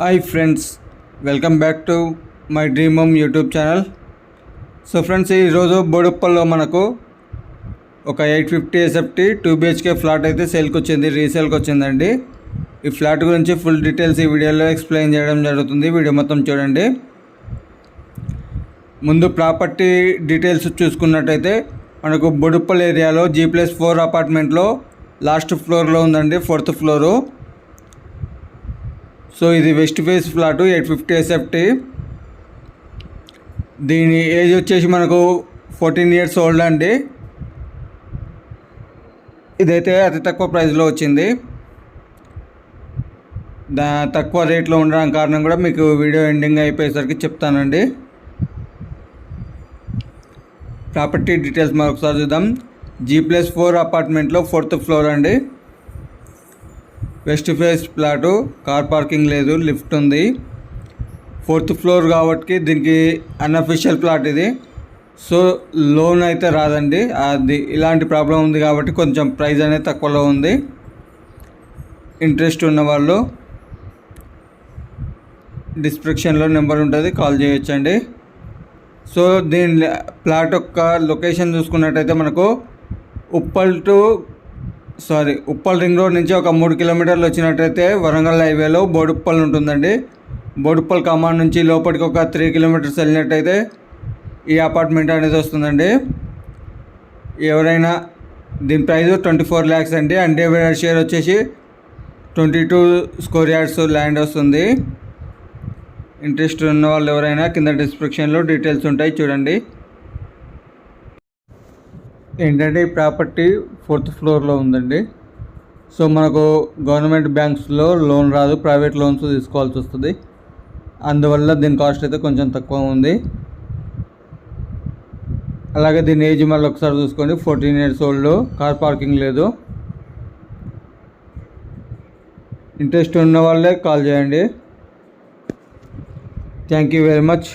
Hi friends welcome back to my dream home YouTube channel so friends ఈరోజు బోడుప్పల్లో మనకు ఒక eight fifty SFT two BHK flat అయితే సేల్కి వచ్చింది రీసేల్కి వచ్చిందండి. ఈ ఫ్లాట్ గురించి ఫుల్ డీటెయిల్స్ ఈ వీడియోలో ఎక్స్ప్లెయిన్ చేయడం జరుగుతుంది. వీడియో మొత్తం చూడండి. ముందు ప్రాపర్టీ డీటెయిల్స్ చూసుకున్నట్టయితే మనకు బొడుప్పల్ ఏరియాలో జీ ప్లస్ ఫోర్ అపార్ట్మెంట్లో లాస్ట్ ఫ్లోర్లో ఉందండి ఫోర్త్ ఫ్లోరు సో ఇది west face flat eight fifty SFT దీని ఏజ్ వచ్చేసి మనకు ఫోర్టీన్ ఇయర్స్ ఓల్డ్ అండి. ఇదైతే అతి తక్కువ ప్రైస్లో వచ్చింది. దా తక్కువ రేట్లో ఉండడం కారణం కూడా మీకు వీడియో ఎండింగ్ అయిపోయేసరికి చెప్తానండి. ప్రాపర్టీ డీటెయిల్స్ మరొకసారి చూద్దాం. జీ ప్లస్ ఫోర్ అపార్ట్మెంట్లో ఫోర్త్ ఫ్లోర్ అండి. West face plot car parking లేదు లిఫ్ట్ ఉంది. ఫోర్త్ ఫ్లోర్ కాబట్టి దీనికి అన్అఫిషియల్ ప్లాట్ ఇది. సో లోన్ అయితే రాదండి. అది ఇలాంటి ప్రాబ్లం ఉంది కాబట్టి కొంచెం ప్రైస్ అనేది తక్కువలో ఉంది. ఇంట్రెస్ట్ ఉన్నవాళ్ళు డిస్క్రిప్షన్లో నెంబర్ ఉంటుంది కాల్ చేయొచ్చండి. సో దీని ప్లాట్ యొక్క లొకేషన్ చూసుకున్నట్టయితే మనకు Uppal to sorry Uppal ring road నుంచి ఒక మూడు కిలోమీటర్లు వచ్చినట్టయితే వరంగల్ హైవేలో బోడుప్పల్ ఉంటుందండి. బోడుప్పల్ కమాండ్ నుంచి లోపలికి ఒక త్రీ కిలోమీటర్స్ వెళ్ళినట్టయితే ఈ అపార్ట్మెంట్ అనేది వస్తుందండి. ఎవరైనా దీని ప్రైస్ ట్వంటీ ఫోర్ ల్యాక్స్ అండి. అంటే షేర్ వచ్చేసి twenty two square yards land వస్తుంది. ఇంట్రెస్ట్ ఉన్న వాళ్ళు ఎవరైనా కింద డిస్క్రిప్షన్లో డీటెయిల్స్ ఉంటాయి చూడండి. ఏంటంటే ఈ ప్రాపర్టీ ఫోర్త్ ఫ్లోర్లో ఉందండి. సో మనకు గవర్నమెంట్ బ్యాంక్స్లో లోన్ రాదు ప్రైవేట్ లోన్స్ తీసుకోవాల్సి వస్తుంది. అందువల్ల దీని కాస్ట్ అయితే కొంచెం తక్కువ ఉంది. అలాగే దీని ఏజ్ మళ్ళీ ఒకసారి చూసుకోండి. Fourteen years old car parking లేదు. ఇంట్రెస్ట్ ఉన్న వాళ్ళే కాల్ చేయండి. Thank you very much.